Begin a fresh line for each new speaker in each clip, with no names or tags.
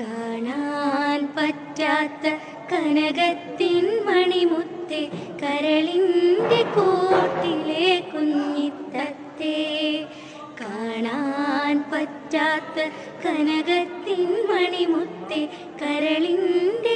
കാണാൻ പറ്റാത്ത കനകത്തിൻ മണിമുത്തെ കരളിന്റെ കൂട്ടിലെ കുഞ്ഞിത്തത്തെ. കാണാൻ പറ്റാത്ത കനകത്തിൻ മണിമുത്തെ കരളിന്റെ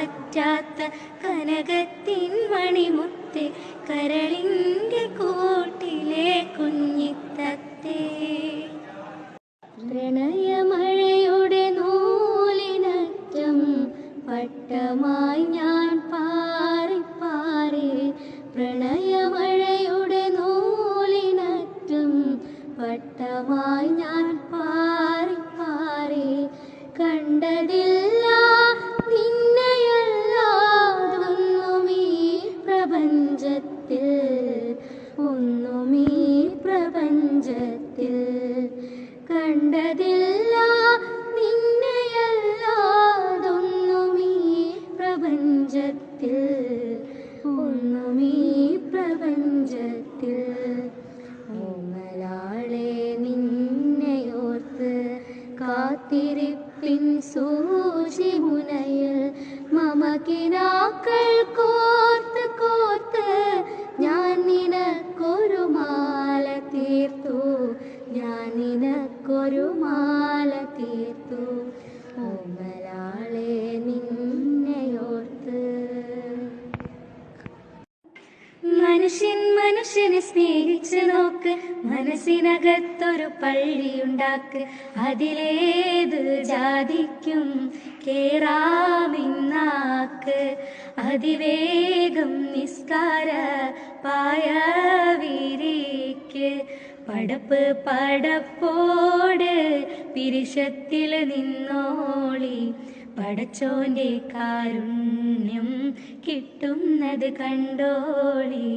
പറ്റാത്ത കനകത്തിൻ മണിമുത്ത് കരളിന്റെ കൂട്ടിലെ കുഞ്ഞിത്തത്തെ. പ്രണയമഴയുടെ നൂലിനറ്റം പട്ടമായി ഞാൻ പാറി പാറി പ്രണയമഴയുടെ നൂലിനറ്റം പട്ടമായി ഞാൻ പാറി പാറി പ്രപഞ്ചത്തിൽ ഒന്നും ഈ പ്രപഞ്ചത്തിൽ കണ്ടതില്ല. നിന്നെയല്ലാതൊന്നും ഈ പ്രപഞ്ചത്തിൽ ഒന്നും ഈ പ്രപഞ്ചത്തിൽ. ഓമലാളെ നിന്നെയോർത്ത് കാത്തിരിപ്പിൻ സൂചി മുനയിൽ മമകിനാക്കൾ കോർത്ത് തീർത്തു. ഞാൻ നിനക്കൊരു മാല തീർത്തു. ഓമലാളെ നിന്നെയോർത്ത് മനുഷ്യൻ മനുഷ്യനെ സ്നേഹിച്ച് നോക്ക്. മനസ്സിനകത്തൊരു പള്ളിയുണ്ടാക്ക്. അതിലേത് ജാതിക്കും കേറാമിന്നാക്ക്. അതിവേഗം നിസ്കാര പായ വിരിക്ക് പടപ്പ് പടപ്പോട് പിരിശത്തിൽ നിന്നോളി. പടച്ചോന്റെ കാരുണ്യം കിട്ടുന്നത് കണ്ടോളി.